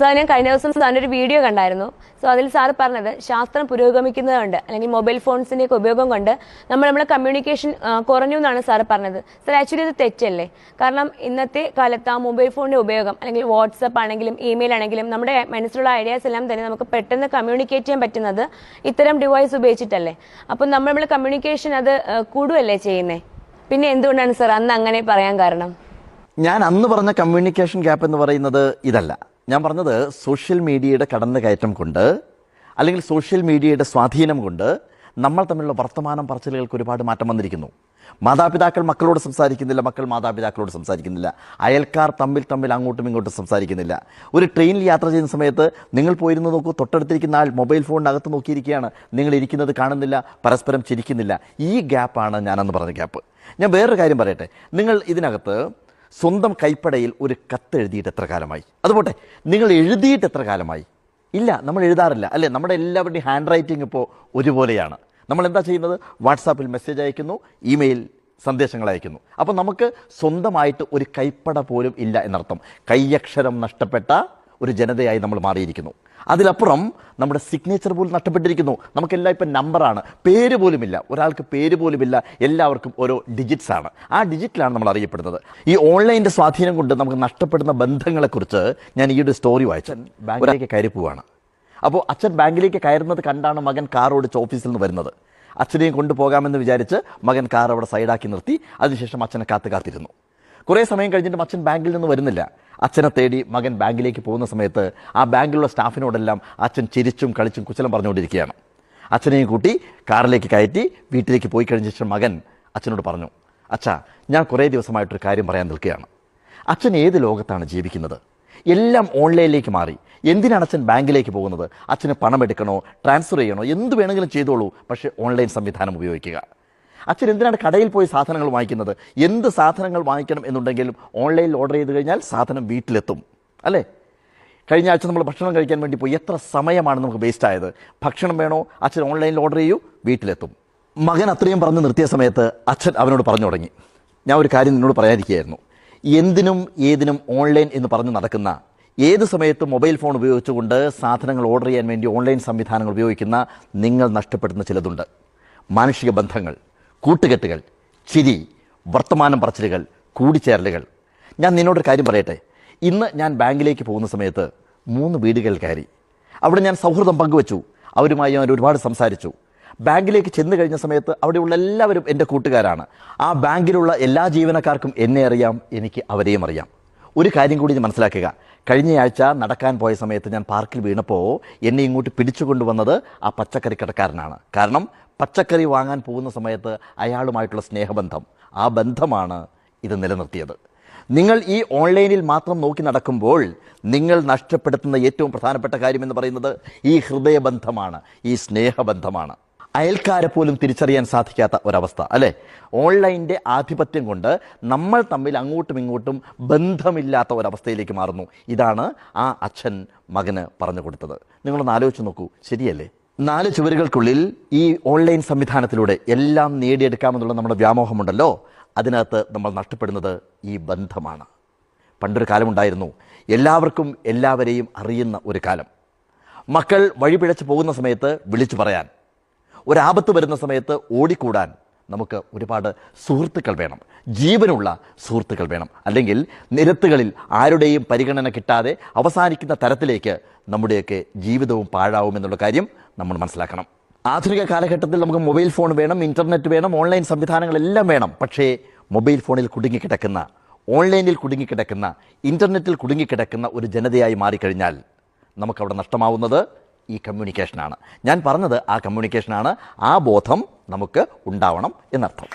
Sir ഞാൻ കഴിഞ്ഞ ദിവസം സാറിന്റെ ഒരു വീഡിയോ കണ്ടായിരുന്നു. സോ അതിൽ സാർ പറഞ്ഞത് ശാസ്ത്രം പുരോഗമിക്കുന്നതുകൊണ്ട് അല്ലെങ്കിൽ മൊബൈൽ ഫോൺസിന്റെയൊക്കെ ഉപയോഗം കൊണ്ട് നമ്മൾ നമ്മുടെ കമ്മ്യൂണിക്കേഷൻ കുറഞ്ഞു എന്നാണ് സാർ പറഞ്ഞത്. സാർ ആക്ച്വലി ഇത് തെറ്റല്ലേ? കാരണം ഇന്നത്തെ കാലത്ത് ആ മൊബൈൽ ഫോണിന്റെ ഉപയോഗം അല്ലെങ്കിൽ വാട്സപ്പ് ആണെങ്കിലും ഇമെയിൽ ആണെങ്കിലും നമ്മുടെ മനസ്സിലുള്ള ഐഡിയാസ് എല്ലാം തന്നെ നമുക്ക് പെട്ടെന്ന് കമ്മ്യൂണിക്കേറ്റ് ചെയ്യാൻ പറ്റുന്നത് ഇത്തരം ഡിവൈസ് ഉപയോഗിച്ചിട്ടല്ലേ? അപ്പം നമ്മൾ കമ്മ്യൂണിക്കേഷൻ അത് കൂടുവല്ലേ ചെയ്യുന്നത് പിന്നെ എന്തുകൊണ്ടാണ് സാർ അന്ന് അങ്ങനെ പറയാൻ കാരണം? ഞാൻ അന്ന് പറഞ്ഞ കമ്മ്യൂണിക്കേഷൻ ഗ്യാപ്പ് എന്ന് പറയുന്നത് ഇതല്ല. ഞാൻ പറഞ്ഞത് സോഷ്യൽ മീഡിയയുടെ കടന്നുകയറ്റം കൊണ്ട് അല്ലെങ്കിൽ സോഷ്യൽ മീഡിയയുടെ സ്വാധീനം കൊണ്ട് നമ്മൾ തമ്മിലുള്ള വർത്തമാനം പറച്ചിലുകൾക്ക് ഒരുപാട് മാറ്റം വന്നിരിക്കുന്നു. മാതാപിതാക്കൾ മക്കളോട് സംസാരിക്കുന്നില്ല മക്കൾ മാതാപിതാക്കളോട് സംസാരിക്കുന്നില്ല. അയൽക്കാർ തമ്മിൽ തമ്മിൽ അങ്ങോട്ടും ഇങ്ങോട്ടും സംസാരിക്കുന്നില്ല. ഒരു ട്രെയിനിൽ യാത്ര ചെയ്യുന്ന സമയത്ത് നിങ്ങൾ പോയിരുന്നു നോക്കൂ തൊട്ടടുത്തിരിക്കുന്ന ആൾ മൊബൈൽ ഫോണിനകത്ത് നോക്കിയിരിക്കുകയാണ്. നിങ്ങൾ ഇരിക്കുന്നത് കാണുന്നില്ല പരസ്പരം ചിരിക്കുന്നില്ല. ഈ ഗ്യാപ്പാണ് ഞാനന്ന് പറഞ്ഞ ഗ്യാപ്പ് ഞാൻ വേറൊരു കാര്യം പറയട്ടെ. നിങ്ങൾ ഇതിനകത്ത് സ്വന്തം കൈപ്പടയിൽ ഒരു കത്ത് എഴുതിയിട്ട് എത്ര കാലമായി? അതുപോട്ടെ നിങ്ങൾ എഴുതിയിട്ട് എത്ര കാലമായി? ഇല്ല നമ്മൾ എഴുതാറില്ല. അല്ലേ നമ്മുടെ എല്ലാവരുടെയും ഹാൻഡ് റൈറ്റിംഗ് ഇപ്പോൾ ഒരുപോലെയാണ്. നമ്മൾ എന്താ ചെയ്യുന്നത്? വാട്സാപ്പിൽ മെസ്സേജ് അയക്കുന്നു ഇമെയിൽ സന്ദേശങ്ങൾ അയക്കുന്നു. അപ്പോൾ നമുക്ക് സ്വന്തമായിട്ട് ഒരു കൈപ്പട പോലും ഇല്ല എന്നർത്ഥം. കൈയക്ഷരം നഷ്ടപ്പെട്ട ഒരു ജനതയായി നമ്മൾ മാറിയിരിക്കുന്നു. അതിലപ്പുറം നമ്മുടെ സിഗ്നേച്ചർ പോലും നഷ്ടപ്പെട്ടിരിക്കുന്നു. നമുക്കെല്ലാം ഇപ്പം നമ്പറാണ്. പേര് പോലുമില്ല. ഒരാൾക്ക് പേര് പോലുമില്ല. എല്ലാവർക്കും ഓരോ ഡിജിറ്റ്സ് ആണ്. ആ ഡിജിറ്റിലാണ് നമ്മൾ അറിയപ്പെടുന്നത്. ഈ ഓൺലൈന്റെ സ്വാധീനം കൊണ്ട് നമുക്ക് നഷ്ടപ്പെടുന്ന ബന്ധങ്ങളെക്കുറിച്ച് ഞാൻ ഈ ഒരു സ്റ്റോറി വായിച്ചു ബാങ്കിലേക്ക് കയറി പോവാണ്. അപ്പോൾ അച്ഛൻ ബാങ്കിലേക്ക് കയറുന്നത് കണ്ടാണ് മകൻ കാർ ഓടിച്ച് ഓഫീസിൽ നിന്ന് വരുന്നത്. അച്ഛനെയും കൊണ്ടുപോകാമെന്ന് വിചാരിച്ച് മകൻ കാർ അവിടെ സൈഡാക്കി നിർത്തി. അതിനുശേഷം അച്ഛനെ കാത്തു കാത്തിരുന്നു. കുറേ സമയം കഴിഞ്ഞിട്ടും അച്ഛൻ ബാങ്കിൽ നിന്ന് വരുന്നില്ല. അച്ഛനെ തേടി മകൻ ബാങ്കിലേക്ക് പോകുന്ന സമയത്ത് ആ ബാങ്കിലുള്ള സ്റ്റാഫിനോടെല്ലാം അച്ഛൻ ചിരിച്ചും കളിച്ചും കുശലം പറഞ്ഞുകൊണ്ടിരിക്കുകയാണ്. അച്ഛനെയും കൂട്ടി കാറിലേക്ക് കയറ്റി വീട്ടിലേക്ക് പോയി കഴിഞ്ഞ ശേഷം മകൻ അച്ഛനോട് പറഞ്ഞു അച്ഛാ ഞാൻ കുറേ ദിവസമായിട്ടൊരു കാര്യം പറയാൻ നിൽക്കുകയാണ്. അച്ഛൻ ഏത് ലോകത്താണ് ജീവിക്കുന്നത്? എല്ലാം ഓൺലൈനിലേക്ക് മാറി. എന്തിനാണ് അച്ഛൻ ബാങ്കിലേക്ക് പോകുന്നത്? അച്ഛന് പണം എടുക്കണോ? ട്രാൻസ്ഫർ ചെയ്യണോ? എന്ത് വേണമെങ്കിലും ചെയ്തോളൂ. പക്ഷേ ഓൺലൈൻ സംവിധാനം ഉപയോഗിക്കുക. അച്ഛൻ എന്തിനാണ് കടയിൽ പോയി സാധനങ്ങൾ വാങ്ങിക്കുന്നത്? എന്ത് സാധനങ്ങൾ വാങ്ങിക്കണം എന്നുണ്ടെങ്കിലും ഓൺലൈനിൽ ഓർഡർ ചെയ്ത് കഴിഞ്ഞാൽ സാധനം വീട്ടിലെത്തും. അല്ലേ? കഴിഞ്ഞ ആഴ്ച നമ്മൾ ഭക്ഷണം കഴിക്കാൻ വേണ്ടി പോയി എത്ര സമയമാണ് നമുക്ക് വേസ്റ്റ് ആയത്? ഭക്ഷണം വേണോ? അച്ഛൻ ഓൺലൈനിൽ ഓർഡർ ചെയ്യൂ വീട്ടിലെത്തും. മകൻ അത്രയും പറഞ്ഞ് നിർത്തിയ സമയത്ത് അച്ഛൻ അവനോട് പറഞ്ഞു തുടങ്ങി. ഞാൻ ഒരു കാര്യം നിന്നോട് പറയാതിരിക്കുകയായിരുന്നു എന്തിനും ഏതിനും ഓൺലൈൻ എന്ന് പറഞ്ഞ് നടക്കുന്ന ഏത് സമയത്തും മൊബൈൽ ഫോൺ ഉപയോഗിച്ചുകൊണ്ട് സാധനങ്ങൾ ഓർഡർ ചെയ്യാൻ വേണ്ടി ഓൺലൈൻ സംവിധാനങ്ങൾ ഉപയോഗിക്കുന്ന നിങ്ങൾ നഷ്ടപ്പെടുന്ന ചിലതുണ്ട്. മാനുഷിക ബന്ധങ്ങൾ. കൂട്ടുകെട്ടുകൾ ചിരി വർത്തമാനം പറച്ചിലുകൾ കൂടിച്ചേരലുകൾ. ഞാൻ നിന്നോടൊരു കാര്യം പറയട്ടെ? ഇന്ന് ഞാൻ ബാങ്കിലേക്ക് പോകുന്ന സമയത്ത് മൂന്ന് വീടുകൾ കയറി. അവിടെ ഞാൻ സൗഹൃദം പങ്കുവച്ചു. അവരുമായി ഞാൻ ഒരുപാട് സംസാരിച്ചു. ബാങ്കിലേക്ക് ചെന്ന് കഴിഞ്ഞ സമയത്ത് അവിടെയുള്ള എല്ലാവരും എന്റെ കൂട്ടുകാരാണ്. ആ ബാങ്കിലുള്ള എല്ലാ ജീവനക്കാർക്കും എന്നെ അറിയാം എനിക്ക് അവരെയും അറിയാം. ഒരു കാര്യം കൂടി മനസ്സിലാക്കുക. കഴിഞ്ഞയാഴ്ച നടക്കാൻ പോയ സമയത്ത് ഞാൻ പാർക്കിൽ വീണപ്പോൾ എന്നെ ഇങ്ങോട്ട് പിടിച്ചുകൊണ്ടുവന്നത് ആ പച്ചക്കറി കടക്കാരനാണ്. കാരണം പച്ചക്കറി വാങ്ങാൻ പോകുന്ന സമയത്ത് അയാളുമായിട്ടുള്ള സ്നേഹബന്ധം. ആ ബന്ധമാണ് ഇത് നിലനിർത്തിയത്. നിങ്ങൾ ഈ ഓൺലൈനിൽ മാത്രം നോക്കി നടക്കുമ്പോൾ നിങ്ങൾ നഷ്ടപ്പെടുത്തുന്ന ഏറ്റവും പ്രധാനപ്പെട്ട കാര്യം എന്ന് പറയുന്നത് ഈ ഹൃദയബന്ധമാണ് ഈ സ്നേഹബന്ധമാണ്. അയൽക്കാരെ പോലും തിരിച്ചറിയാൻ സാധിക്കാത്ത ഒരവസ്ഥ അല്ലേ? ഓൺലൈന്റെ ആധിപത്യം കൊണ്ട് നമ്മൾ തമ്മിൽ അങ്ങോട്ടും ഇങ്ങോട്ടും ബന്ധമില്ലാത്ത ഒരവസ്ഥയിലേക്ക് മാറുന്നു. ഇതാണ് ആ അച്ഛൻ മകന് പറഞ്ഞു കൊടുത്തത്. നിങ്ങളൊന്ന് ആലോചിച്ച് നോക്കൂ ശരിയല്ലേ? നാല് ചുവരുകൾക്കുള്ളിൽ ഈ ഓൺലൈൻ സംവിധാനത്തിലൂടെ എല്ലാം നേടിയെടുക്കാമെന്നുള്ള നമ്മുടെ വ്യാമോഹമുണ്ടല്ലോ. അതിനകത്ത് നമ്മൾ നഷ്ടപ്പെടുന്നത് ഈ ബന്ധമാണ്. പണ്ടൊരു കാലമുണ്ടായിരുന്നു. എല്ലാവർക്കും എല്ലാവരെയും അറിയുന്ന ഒരു കാലം. മക്കൾ വഴിപിഴച്ച് പോകുന്ന സമയത്ത് വിളിച്ചു പറയാൻ. ഒരാപത്ത് വരുന്ന സമയത്ത് ഓടിക്കൂടാൻ നമുക്ക് ഒരുപാട് സുഹൃത്തുക്കൾ വേണം. ജീവനുള്ള സുഹൃത്തുക്കൾ വേണം. അല്ലെങ്കിൽ നിരത്തുകളിൽ ആരുടെയും പരിഗണന കിട്ടാതെ അവസാനിക്കുന്ന തരത്തിലേക്ക് നമ്മുടെയൊക്കെ ജീവിതവും പാഴാവും എന്നുള്ള കാര്യം നമ്മൾ മനസ്സിലാക്കണം. ആധുനിക കാലഘട്ടത്തിൽ നമുക്ക് മൊബൈൽ ഫോൺ വേണം ഇന്റർനെറ്റ് വേണം ഓൺലൈൻ സംവിധാനങ്ങളെല്ലാം വേണം. പക്ഷേ മൊബൈൽ ഫോണിൽ കുടുങ്ങിക്കിടക്കുന്ന ഓൺലൈനിൽ കുടുങ്ങിക്കിടക്കുന്ന ഇന്റർനെറ്റിൽ കുടുങ്ങിക്കിടക്കുന്ന ഒരു ജനതയായി മാറിക്കഴിഞ്ഞാൽ നമുക്കവിടെ നഷ്ടമാവുന്നത് ഈ കമ്മ്യൂണിക്കേഷനാണ്. ഞാൻ പറഞ്ഞത് ആ കമ്മ്യൂണിക്കേഷനാണ്. ആ ബോധം നമുക്ക് ഉണ്ടാവണം എന്നർത്ഥം.